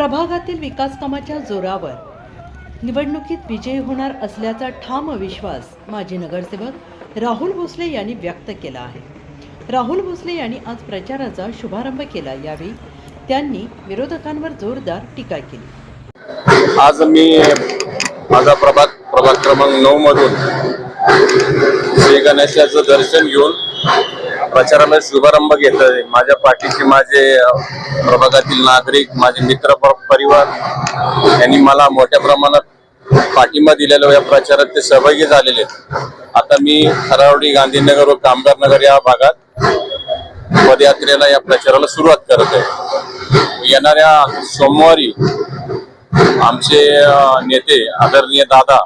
प्रभागातील विकासकामाच्या जोरावर निवडणुकीत विजयी होणार असल्याचा ठाम विश्वास माजी नगरसेवक राहुल भोसले यांनी व्यक्त केला आहे. राहुल भोसले यांनी आज प्रचाराचा शुभारंभ केला. यावेळी त्यांनी विरोधकांवर जोरदार टीका केली. आज मी माझा प्रभाग प्रभाग क्रमांक नऊ मधून श्री गणेशाचं दर्शन घेऊन प्रचाराला शुभारंभ घेतोय. आहे माझ्या पाठीशी माझे प्रभागातील नागरिक माझे मित्र परिवार यांनी मला मोठ्या प्रमाणात पाठिंबा दिलेला या प्रचारात ते सहभागी झालेले आहेत. आता मी खरावडी गांधीनगर व कामगार नगर या भागात पदयात्रेला या प्रचाराला सुरुवात करत आहे. येणाऱ्या सोमवारी आमचे नेते आदरणीय दादा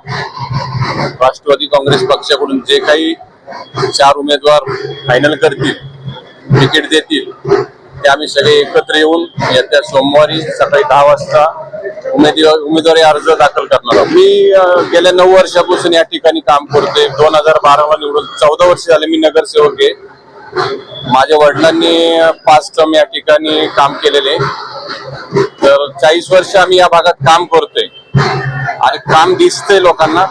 राष्ट्रवादी काँग्रेस पक्षाकडून जे काही चार उमेदवार फायनल करतील तिकीट देतील ते आम्ही सगळे एकत्र येऊन येत्या सोमवारी सकाळी दहा वाजता उमेदवार उमेदवारी अर्ज दाखल करणार आहोत. मी गेल्या नऊ वर्षापासून या ठिकाणी काम करतोय. दोन हजार बाराला निवडून चौदा वर्ष झाले मी नगरसेवक आहे. माझ्या वडिलांनी पाच टर्म या ठिकाणी काम केलेले. तर चाळीस वर्ष आम्ही या भागात काम करतोय. आणि काम दिसतंय लोकांना.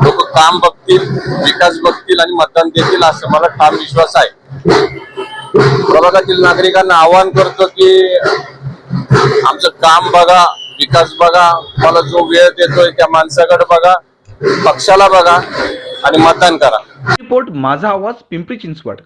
लोक काम बघतील विकास बघतील आणि मतदान देतील असं मला ठाम विश्वास आहे. प्रभागातील नागरिकांना आवाहन करतो की आमचं काम बघा विकास बघा मला जो वेळ देतोय त्या माणसाकडे बघा पक्षाला बघा आणि मतदान करा. रिपोर्ट माझा आवाज पिंपरी चिंचवड.